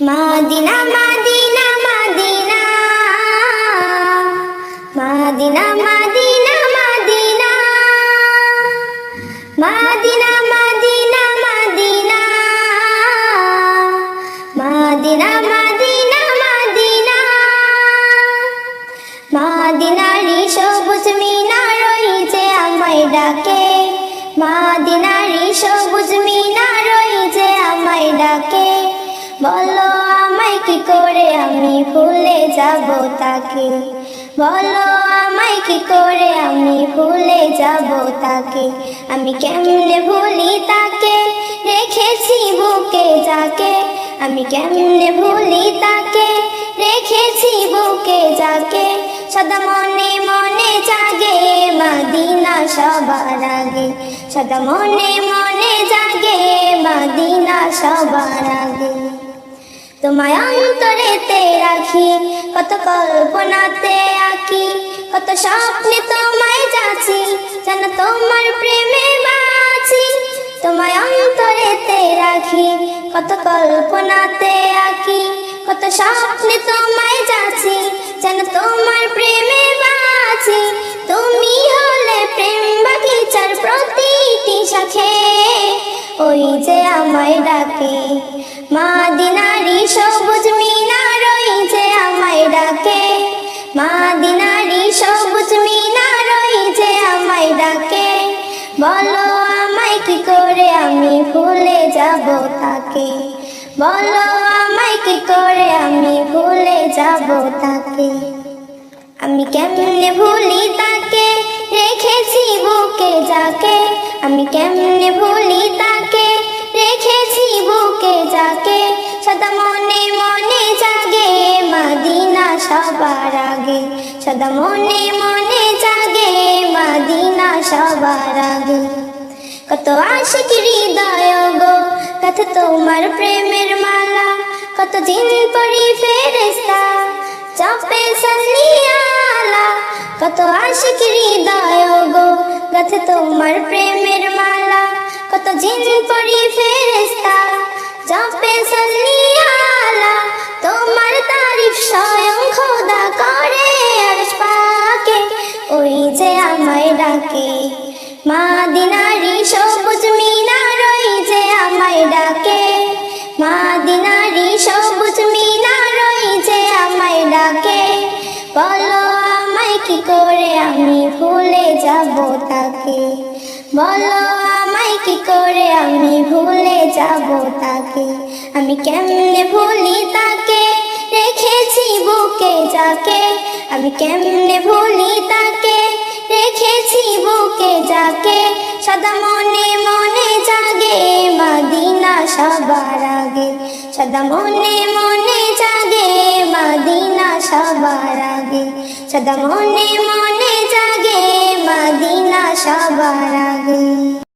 মাদিনা মাদিনা মাদিনা। মাদিনা মাদিনা মাদিনা। মাদিনা মাদিনা মাদিনা। মাদিনা মাদিনা মাদিনা। মাদিনারি সবুজ মিনার রয়েছে, আমায় ডাকে। মাদিনারি সবুজ মিনার রয়েছে, আমায় ডাকে। বলো আমায় কি করে আমি ভুলে যাব তাকে? বলো আমায় কি করে আমি ভুলে যাব তাকে? আমি কেমনে ভুলি তাকে? রেখেছি বুকে যাকে। আমি কেমনে ভুলি তাকে? রেখেছি বুকে যাকে। সদা মনে মনে জাগে মাদিনা সবার আগে। সদা মনে মনে জাগে মাদিনা সবার আগে। তোমায় অন্তরেতে রাখি, কত কল্পনাতে আঁকি, কত স্বপ্নে তোমায় যাচ্ছি, যেন তোমার প্রেমে বাঁচি। তোমায় অন্তরেতে রাখি, কত কল্পনাতে আঁকি, কত স্বপ্নে তোমায় যাচ্ছি, যেন তোমার প্রেমে বাঁচি। তুমি হলে প্রেম বাগিচার প্রতিটি শাখে, ওই যে আমায় ডাকে ডাকে। মাদিনারি সবুজ বলো আমায় কি করে আমি ভুলে যাব তাকে? বলো আমায় কি করে আমি ভুলে যাব তাকে? আমি কেমনে ভুলি তাকে? রেখেছি বুকে যাকে। আমি কেমনে ভুলি তাকে? বুকে যাকে, সদা মনে মনে জাগে মাদিনা সবার আগে। সদা মনে মনে জাগে মাদিনা সবার আগে। কত আশিক হৃদয় গো কত তোমার প্রেমের মালা। কত দিন পরি ফেরেস্তা চাপে সলিয়ালা কত আশিক হৃদয় গো গথ তোমার প্রেমের মালা। কত জিন পরি ফেরেস্তা আমি ভুলে যাব তাকে। বলো আমায় কি করে আমি ভুলে যাব তাকে? আমি কেমনে ভুলি তাকে? রেখেছি বুকে যাকে। আমি কেমনে ভুলি তাকে? রেখেছি বুকে যাকে। সদা মনে মনে জাগে মাদিনা সবার আগে। সদা মনে মনে জাগে মাদিনা সবার আগে। সদা মনে মনে মাদিনা সবার আগে।